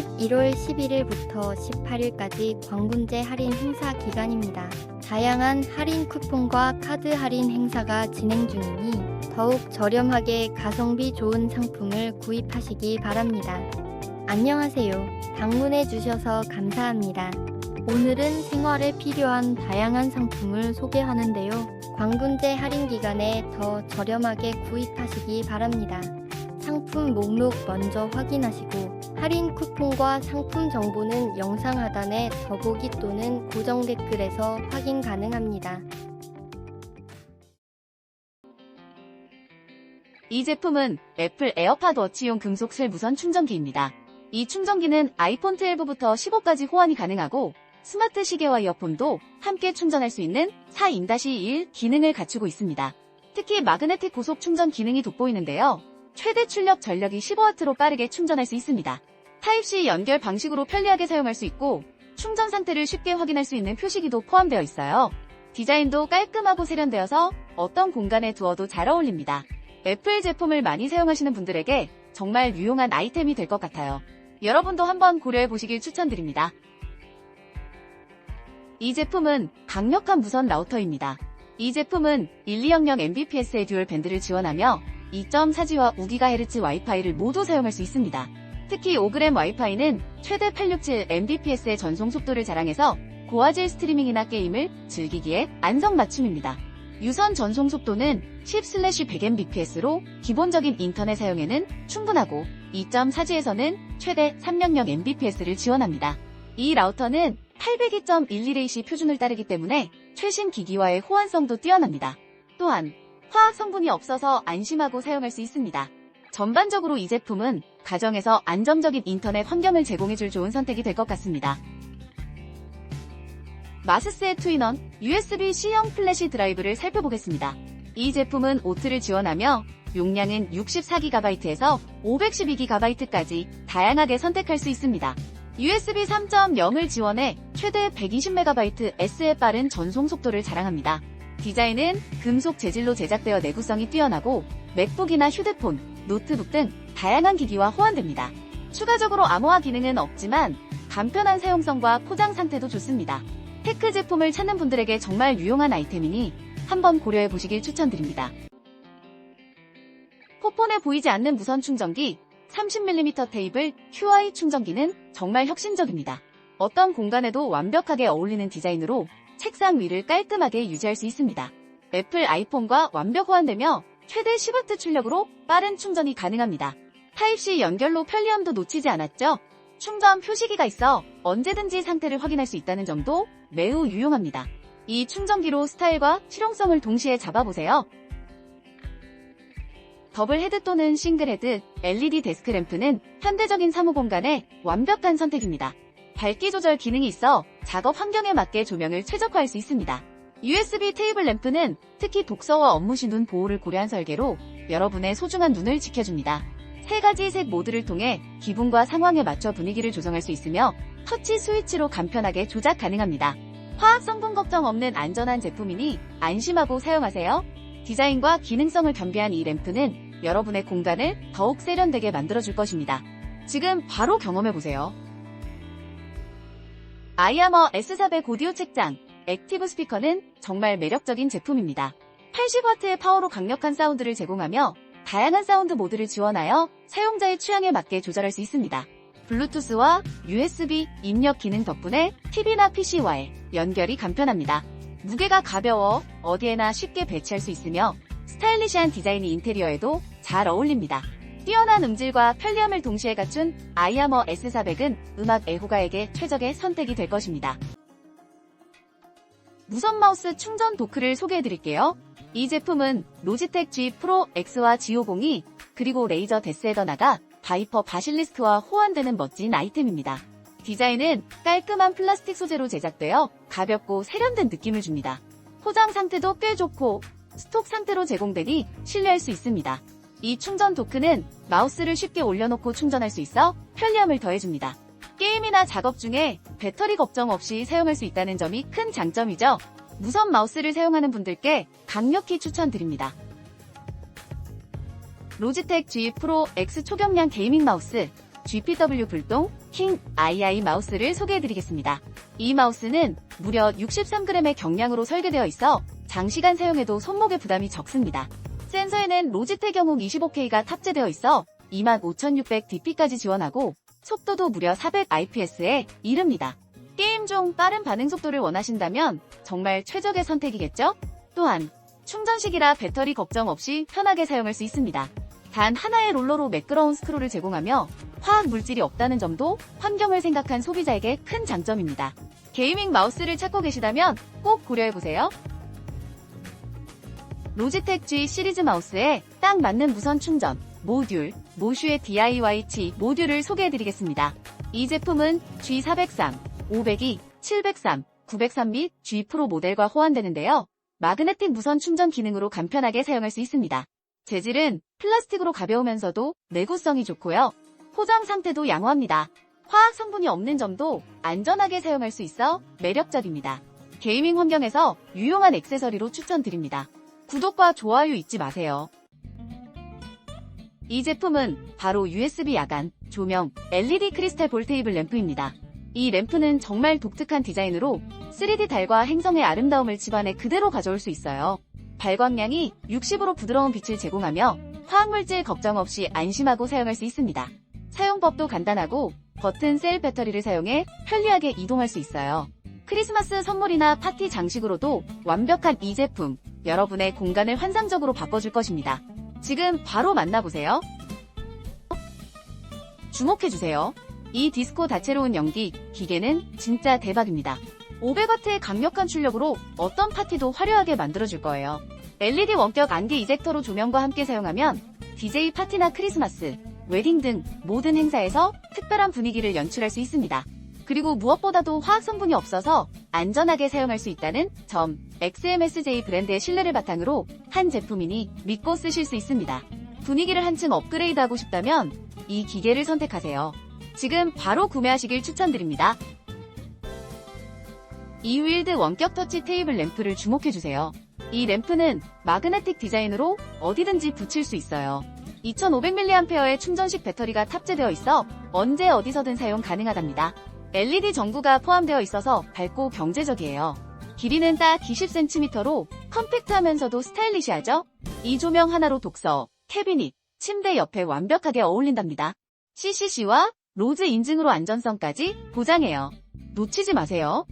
11월 11일부터 18일까지 광군제 할인 행사 기간입니다. 다양한 할인 쿠폰과 카드 할인 행사가 진행 중이니 더욱 저렴하게 가성비 좋은 상품을 구입하시기 바랍니다. 안녕하세요. 방문해 주셔서 감사합니다. 오늘은 생활에 필요한 다양한 상품을 소개하는데요. 광군제 할인 기간에 더 저렴하게 구입하시기 바랍니다. 상품 목록 먼저 확인하시고 할인 쿠폰과 상품 정보는 영상 하단에 더보기 또는 고정 댓글에서 확인 가능합니다. 이 제품은 애플 에어팟 워치용 금속 실 무선 충전기입니다. 이 충전기는 아이폰 12부터 15까지 호환이 가능하고 스마트 시계와 이어폰도 함께 충전할 수 있는 4-1 기능을 갖추고 있습니다. 특히 마그네틱 고속 충전 기능이 돋보이는데요. 최대 출력 전력이 15W로 빠르게 충전할 수 있습니다. 타입C 연결 방식으로 편리하게 사용할 수 있고 충전 상태를 쉽게 확인할 수 있는 표시기도 포함되어 있어요. 디자인도 깔끔하고 세련되어서 어떤 공간에 두어도 잘 어울립니다. 애플 제품을 많이 사용하시는 분들에게 정말 유용한 아이템이 될 것 같아요. 여러분도 한번 고려해 보시길 추천드립니다. 이 제품은 강력한 무선 라우터입니다. 이 제품은 1200 Mbps의 듀얼 밴드를 지원하며 2.4G와 5GHz 와이파이를 모두 사용할 수 있습니다. 특히 5g 와이파이는 최대 867 Mbps의 전송 속도를 자랑해서 고화질 스트리밍이나 게임을 즐기기에 안성맞춤입니다. 유선 전송 속도는 10/100mbps로 기본적인 인터넷 사용에는 충분하고 2.4G에서는 최대 300 mbps를 지원합니다. 이 라우터는 802.11ac 표준을 따르기 때문에 최신 기기와의 호환성도 뛰어납니다. 또한 화학 성분이 없어서 안심하고 사용할 수 있습니다. 전반적으로 이 제품은 가정에서 안정적인 인터넷 환경을 제공해줄 좋은 선택이 될 것 같습니다. 마스스의 투인원 USB-C형 플래시 드라이브를 살펴보겠습니다. 이 제품은 오트를 지원하며 용량은 64GB에서 512GB까지 다양하게 선택할 수 있습니다. USB 3.0을 지원해 최대 120MB S의 빠른 전송 속도를 자랑합니다. 디자인은 금속 재질로 제작되어 내구성이 뛰어나고 맥북이나 휴대폰, 노트북 등 다양한 기기와 호환됩니다. 추가적으로 암호화 기능은 없지만 간편한 사용성과 포장 상태도 좋습니다. 테크 제품을 찾는 분들에게 정말 유용한 아이템이니 한번 고려해 보시길 추천드립니다. 포폰에 보이지 않는 무선 충전기 30mm 테이블 QI 충전기는 정말 혁신적입니다. 어떤 공간에도 완벽하게 어울리는 디자인으로 책상 위를 깔끔하게 유지할 수 있습니다. 애플 아이폰과 완벽 호환되며 최대 10W 출력으로 빠른 충전이 가능합니다. 타입C 연결로 편리함도 놓치지 않았죠? 충전 표시기가 있어 언제든지 상태를 확인할 수 있다는 점도 매우 유용합니다. 이 충전기로 스타일과 실용성을 동시에 잡아보세요. 더블 헤드 또는 싱글 헤드 LED 데스크 램프는 현대적인 사무 공간에 완벽한 선택입니다. 밝기 조절 기능이 있어 작업 환경에 맞게 조명을 최적화할 수 있습니다. USB 테이블 램프는 특히 독서와 업무 시 눈 보호를 고려한 설계로 여러분의 소중한 눈을 지켜줍니다. 세 가지 색 모드를 통해 기분과 상황에 맞춰 분위기를 조정할 수 있으며 터치 스위치로 간편하게 조작 가능합니다. 화학 성분 걱정 없는 안전한 제품이니 안심하고 사용하세요. 디자인과 기능성을 겸비한 이 램프는 여러분의 공간을 더욱 세련되게 만들어줄 것입니다. 지금 바로 경험해보세요. 아이아머 S400 고디오 책장, 액티브 스피커는 정말 매력적인 제품입니다. 80W의 파워로 강력한 사운드를 제공하며 다양한 사운드 모드를 지원하여 사용자의 취향에 맞게 조절할 수 있습니다. 블루투스와 USB 입력 기능 덕분에 TV나 PC와의 연결이 간편합니다. 무게가 가벼워 어디에나 쉽게 배치할 수 있으며 스타일리시한 디자인이 인테리어에도 잘 어울립니다. 뛰어난 음질과 편리함을 동시에 갖춘 아이아머 S400은 음악 애호가에게 최적의 선택이 될 것입니다. 무선 마우스 충전 도크를 소개해드릴게요. 이 제품은 로지텍 G 프로 X와 G50이 그리고 레이저 데스헤더나가 바이퍼 바실리스크와 호환되는 멋진 아이템입니다. 디자인은 깔끔한 플라스틱 소재로 제작되어 가볍고 세련된 느낌을 줍니다. 포장 상태도 꽤 좋고 스톡 상태로 제공되니 신뢰할 수 있습니다. 이 충전 도크는 마우스를 쉽게 올려놓고 충전할 수 있어 편리함을 더해줍니다. 게임이나 작업 중에 배터리 걱정 없이 사용할 수 있다는 점이 큰 장점이죠. 무선 마우스를 사용하는 분들께 강력히 추천드립니다. 로지텍 G 프로 X 초경량 게이밍 마우스 GPW 불똥 킹 II 마우스를 소개해드리겠습니다. 이 마우스는 무려 63g의 경량으로 설계되어 있어 장시간 사용해도 손목의 부담이 적습니다. 센서에는 로지텍 경욱 25K가 탑재되어 있어 25600dp까지 지원하고 속도도 무려 400IPS에 이릅니다. 게임 중 빠른 반응 속도를 원하신다면 정말 최적의 선택이겠죠? 또한 충전식이라 배터리 걱정 없이 편하게 사용할 수 있습니다. 단 하나의 롤러로 매끄러운 스크롤을 제공하며 화학 물질이 없다는 점도 환경을 생각한 소비자에게 큰 장점입니다. 게이밍 마우스를 찾고 계시다면 꼭 고려해보세요. 로지텍 G 시리즈 마우스에 딱 맞는 무선 충전, 모듈, 모슈의 DIY-T 모듈을 소개해드리겠습니다. 이 제품은 G403, 502, 703, 903 및 G 프로 모델과 호환되는데요. 마그네틱 무선 충전 기능으로 간편하게 사용할 수 있습니다. 재질은 플라스틱으로 가벼우면서도 내구성이 좋고요. 포장 상태도 양호합니다. 화학 성분이 없는 점도 안전하게 사용할 수 있어 매력적입니다. 게이밍 환경에서 유용한 액세서리로 추천드립니다. 구독과 좋아요 잊지 마세요. 이 제품은 바로 USB 야간, 조명, LED 크리스탈 볼테이블 램프입니다. 이 램프는 정말 독특한 디자인으로 3D 달과 행성의 아름다움을 집안에 그대로 가져올 수 있어요. 발광량이 60으로 부드러운 빛을 제공하며 화학물질 걱정 없이 안심하고 사용할 수 있습니다. 사용법도 간단하고 버튼 셀 배터리를 사용해 편리하게 이동할 수 있어요. 크리스마스 선물이나 파티 장식으로도 완벽한 이 제품, 여러분의 공간을 환상적으로 바꿔줄 것입니다. 지금 바로 만나보세요. 주목해주세요. 이 디스코 다채로운 연기, 기계는 진짜 대박입니다. 500W의 강력한 출력으로 어떤 파티도 화려하게 만들어줄 거예요. LED 원격 안개 이젝터로 조명과 함께 사용하면 DJ 파티나 크리스마스, 웨딩 등 모든 행사에서 특별한 분위기를 연출할 수 있습니다. 그리고 무엇보다도 화학 성분이 없어서 안전하게 사용할 수 있다는 점, XMSJ 브랜드의 신뢰를 바탕으로 한 제품이니 믿고 쓰실 수 있습니다. 분위기를 한층 업그레이드하고 싶다면 이 기계를 선택하세요. 지금 바로 구매하시길 추천드립니다. 이 윌드 원격 터치 테이블 램프를 주목해주세요. 이 램프는 마그네틱 디자인으로 어디든지 붙일 수 있어요. 2500mAh의 충전식 배터리가 탑재되어 있어 언제 어디서든 사용 가능하답니다. LED 전구가 포함되어 있어서 밝고 경제적이에요. 길이는 딱 20cm로 컴팩트하면서도 스타일리시하죠? 이 조명 하나로 독서, 캐비닛, 침대 옆에 완벽하게 어울린답니다. CCC와 로즈 인증으로 안전성까지 보장해요. 놓치지 마세요.